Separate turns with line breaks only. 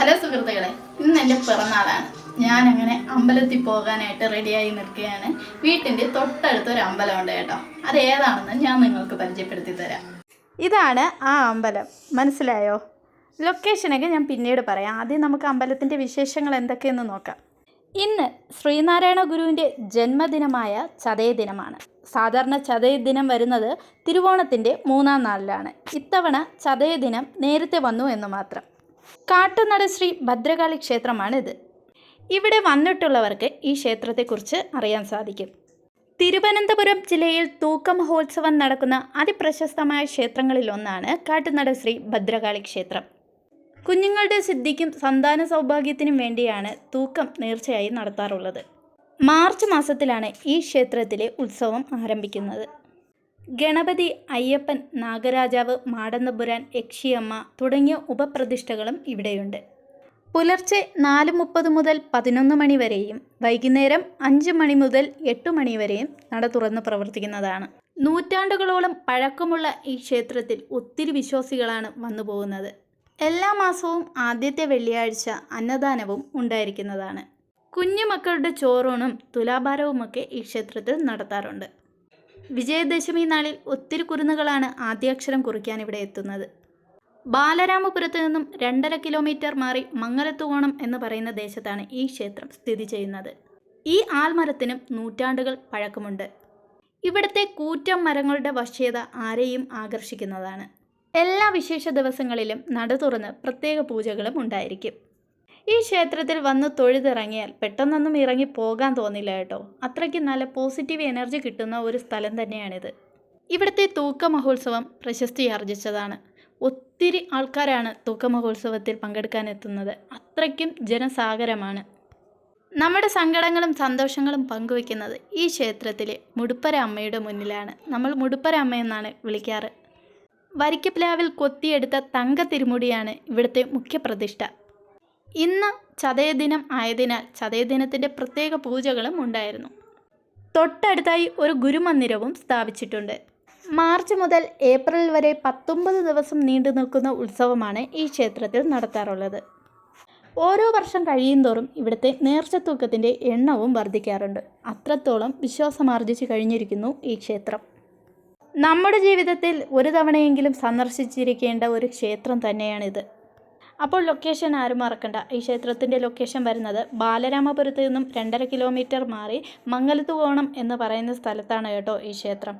Hello സുഹൃത്തുക്കളെ ഇന്ന് എന്റെ പിറന്നാളാണ്. ഞാനങ്ങനെ അമ്പലത്തിൽ പോകാനായിട്ട് റെഡിയായി നിൽക്കുകയാണ്. വീട്ടിന്റെ തൊട്ടടുത്ത് ഒരു അമ്പലമുണ്ട് കേട്ടോ. അത് ഏതാണെന്ന് ഞാൻ നിങ്ങൾക്ക് പരിചയപ്പെടുത്തി തരാം. ഇതാണ് ആ അമ്പലം. മനസ്സിലായോ? ലൊക്കേഷനൊക്കെ ഞാൻ പിന്നീട് പറയാം. ആദ്യം നമുക്ക് അമ്പലത്തിന്റെ വിശേഷങ്ങൾ എന്തൊക്കെയെന്ന് നോക്കാം. ഇന്ന് ശ്രീനാരായണ ഗുരുവിന്റെ ജന്മദിനമായ ചതയ ദിനമാണ് സാധാരണ ചതയ ദിനം വരുന്നത് തിരുവോണത്തിന്റെ മൂന്നാം നാളിലാണ്. ഇത്തവണ ചതയ ദിനം നേരത്തെ വന്നു എന്ന് മാത്രം. കാട്ടുനട ശ്രീ ഭദ്രകാളി ക്ഷേത്രമാണിത്. ഇവിടെ വന്നിട്ടുള്ളവർക്ക് ഈ ക്ഷേത്രത്തെക്കുറിച്ച് അറിയാൻ സാധിക്കും. തിരുവനന്തപുരം ജില്ലയിൽ തൂക്ക മഹോത്സവം നടക്കുന്ന അതിപ്രശസ്തമായ ക്ഷേത്രങ്ങളിലൊന്നാണ് കാട്ടുനട ശ്രീ ഭദ്രകാളി ക്ഷേത്രം. കുഞ്ഞുങ്ങളുടെ സിദ്ധിക്കും സന്താന സൗഭാഗ്യത്തിനും വേണ്ടിയാണ് തൂക്കം നേർച്ചയായി നടത്താറുള്ളത്. മാർച്ച് മാസത്തിലാണ് ഈ ക്ഷേത്രത്തിലെ ഉത്സവം ആരംഭിക്കുന്നത്. ഗണപതി അയ്യപ്പൻ നാഗരാജാവ് മാടന്നപുരാൻ യക്ഷിയമ്മ തുടങ്ങിയ ഉപപ്രതിഷ്ഠകളും ഇവിടെയുണ്ട്. പുലർച്ചെ നാല് മുപ്പത് മുതൽ പതിനൊന്ന് മണി വരെയും വൈകുന്നേരം അഞ്ച് മണി മുതൽ എട്ട് മണി വരെയും നട തുറന്ന് പ്രവർത്തിക്കുന്നതാണ്. നൂറ്റാണ്ടുകളോളം പഴക്കമുള്ള ഈ ക്ഷേത്രത്തിൽ ഒത്തിരി വിശ്വാസികളാണ് വന്നു പോകുന്നത്. എല്ലാ മാസവും ആദ്യത്തെ വെള്ളിയാഴ്ച അന്നദാനവും ഉണ്ടായിരിക്കുന്നതാണ്. കുഞ്ഞു മക്കളുടെ ചോറൂണും തുലാഭാരവുമൊക്കെ ഈ ക്ഷേത്രത്തിൽ നടത്താറുണ്ട്. വിജയദശമി നാളിൽ ഒത്തിരി കുരുന്നുകളാണ് ആദ്യാക്ഷരം കുറിക്കാൻ ഇവിടെ എത്തുന്നത്. ബാലരാമപുരത്ത് നിന്നും രണ്ടര കിലോമീറ്റർ മാറി മംഗലത്തുകോണം എന്ന് പറയുന്ന ദേശത്താണ് ഈ ക്ഷേത്രം സ്ഥിതി ചെയ്യുന്നത്. ഈ ആൽമരത്തിനും നൂറ്റാണ്ടുകൾ പഴക്കമുണ്ട്. ഇവിടുത്തെ കൂറ്റം മരങ്ങളുടെ വശ്യത ആരെയും ആകർഷിക്കുന്നതാണ്. എല്ലാ വിശേഷ ദിവസങ്ങളിലും നട തുറന്ന് പ്രത്യേക പൂജകളും ഉണ്ടായിരിക്കും. ഈ ക്ഷേത്രത്തിൽ വന്ന് തൊഴുതിറങ്ങിയാൽ പെട്ടെന്നൊന്നും ഇറങ്ങി പോകാൻ തോന്നില്ല കേട്ടോ. അത്രയ്ക്ക് നല്ല പോസിറ്റീവ് എനർജി കിട്ടുന്ന ഒരു സ്ഥലം തന്നെയാണിത്. ഇവിടുത്തെ തൂക്ക മഹോത്സവം പ്രശസ്തി ആർജിച്ചതാണ്. ഒത്തിരി ആൾക്കാരാണ് തൂക്ക മഹോത്സവത്തിൽ പങ്കെടുക്കാൻ എത്തുന്നത്. അത്രയ്ക്കും ജനസാഗരമാണ്. നമ്മുടെ സങ്കടങ്ങളും സന്തോഷങ്ങളും പങ്കുവെക്കുന്നത് ഈ ക്ഷേത്രത്തിലെ മുടുപ്പര അമ്മയുടെ മുന്നിലാണ്. നമ്മൾ മുടുപ്പര അമ്മയെന്നാണ് വിളിക്കാറ്. വരിക്കപ്ലാവിൽ കൊത്തിയെടുത്ത തങ്ക തിരുമുടിയാണ് ഇവിടുത്തെ മുഖ്യപ്രതിഷ്ഠ. ഇന്ന് ചതയദിനം ആയതിനാൽ ചതയദിനത്തിന്റെ പ്രത്യേക പൂജകളും ഉണ്ടായിരുന്നു. തൊട്ടടുത്തായി ഒരു ഗുരുമന്ദിരവും സ്ഥാപിച്ചിട്ടുണ്ട്. മാർച്ച് മുതൽ ഏപ്രിൽ വരെ പത്തൊമ്പത് ദിവസം നീണ്ടു നിൽക്കുന്ന ഉത്സവമാണ് ഈ ക്ഷേത്രത്തിൽ നടത്താറുള്ളത്. ഓരോ വർഷം കഴിയുന്തോറും ഇവിടുത്തെ നേർച്ചത്തൂക്കത്തിന്റെ എണ്ണവും വർദ്ധിക്കാറുണ്ട്. അത്രത്തോളം വിശ്വാസമാർജിച്ചു കഴിഞ്ഞിരിക്കുന്നു ഈ ക്ഷേത്രം. നമ്മുടെ ജീവിതത്തിൽ ഒരു തവണയെങ്കിലും സന്ദർശിച്ചിരിക്കേണ്ട ഒരു ക്ഷേത്രം തന്നെയാണിത്. അപ്പോൾ ലൊക്കേഷൻ ആരും മറക്കണ്ട. ഈ ക്ഷേത്രത്തിന്റെ ലൊക്കേഷൻ വരുന്നത് ബാലരാമപുരത്ത് നിന്നും രണ്ടര കിലോമീറ്റർ മാറി മംഗലത്തുകോണം എന്ന് പറയുന്ന സ്ഥലത്താണ് കേട്ടോ ഈ ക്ഷേത്രം.